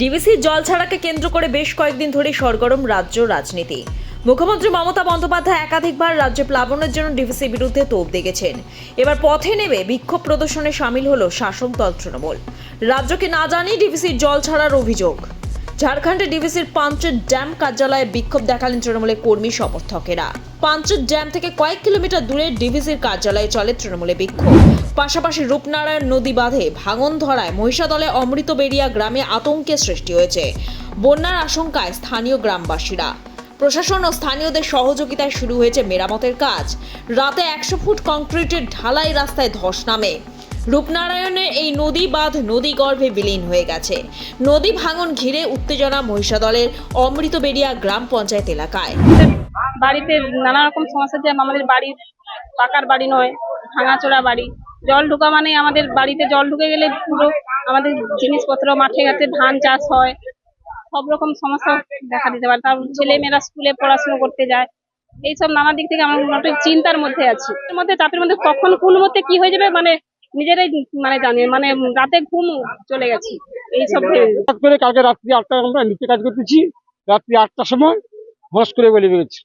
DVC জল ছাড়াকে কেন্দ্র করে বেশ কয়েকদিন ধরে সরগরম রাজ্য রাজনীতি। মুখ্যমন্ত্রী মমতা বন্দ্যোপাধ্যায় একাধিকবার রাজ্যে প্লাবনের জন্য ডিভিসির বিরুদ্ধে তোপ দেখেছেন। এবার পথে নেমে বিক্ষোভ প্রদর্শনে সামিল হল শাসক দল তৃণমূল। রাজ্যকে না জানিয়ে ডিভিসির জল ছাড়ার অভিযোগ। ঝাড়খণ্ডে ডিভিসির পাঞ্চের ড্যাম কার্যালয়ে বিক্ষোভ দেখালেন তৃণমূলের কর্মী সমর্থকেরা। পাঞ্চের ড্যাম থেকে কয়েক কিলোমিটার দূরে ডিভিসির কার্যালয়ে চলে তৃণমূলে বিক্ষোভ। পাশাপাশি রূপনারায়ণ নদী বাঁধে ভাঙন ধরায় মহিষাদলে অমৃতবেড়িয়া গ্রামে আতঙ্কের সৃষ্টি হয়েছে। বন্যার আশঙ্কায় স্থানীয় গ্রামবাসীরা। প্রশাসন ও স্থানীয়দের সহযোগিতায় শুরু হয়েছে মেরামতের কাজ। রাতে একশো ফুট কংক্রিটের ঢালাই রাস্তায় ধস নামে। রূপনারায়ণের এই নদী বাঁধ নদী গর্ভে বিলীন হয়ে গেছে। নদী ভাঙন ঘিরে উত্তেজনা মহিষাদলের অমৃতবেড়িয়া গ্রাম পঞ্চায়েত এলাকায়। বাড়িতে নানা রকম সমস্যা যে আমাদের বাড়ি পাকার বাড়ি নয়, ভাঙাচোরা বাড়ি। জল ঢোকা মানে আমাদের বাড়িতে জল ঢুকে গেলে পুরো আমাদের জিনিসপত্র, মাঠে ঘাটে ধান চাষ হয়। সব রকম সমস্যা দেখা দিতে পারে। তার ছেলে মেয়েরা স্কুলে পড়াশোনা করতে যায়। এইসব নানা দিক থেকে আমরা চিন্তার মধ্যে আছি। মধ্যে চাপের মধ্যে কখন কোন মধ্যে কি হয়ে যাবে? মানে নিজেরাই মানে জানি মানে রাতে ঘুম চলে গেছি। এইসব ভেবে। করে কালকে রাত্রি আটটা আমরা নিচে কাজ করতেছি রাত্রি আটটার সময় হস করে বলে বেরোচ্ছে।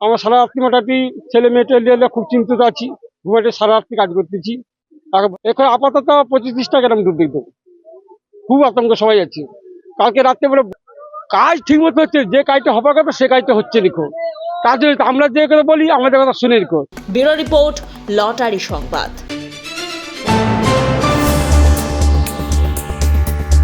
আমরা সারা রাত্রি মোটামুটি ছেলে মেয়েটা এলে খুব চিন্তিত আছি ঘুমাটে সারা রাত্রি কাজ করতেছি। এখন- আপাতত পঁচিশ ত্রিশটা গ্রাম ডুব দেখব খুব আতঙ্ক সবাই আছে। কালকে রাত্রে বলে কাজ ঠিক মতো হচ্ছে যে কাজটা হবার কথা সে কাজটা হচ্ছে নিখো কাজ আমরা যে কথা বলি আমাদের কথা শুনে নিখো ব্যুরো রিপোর্ট লটারি সংবাদ।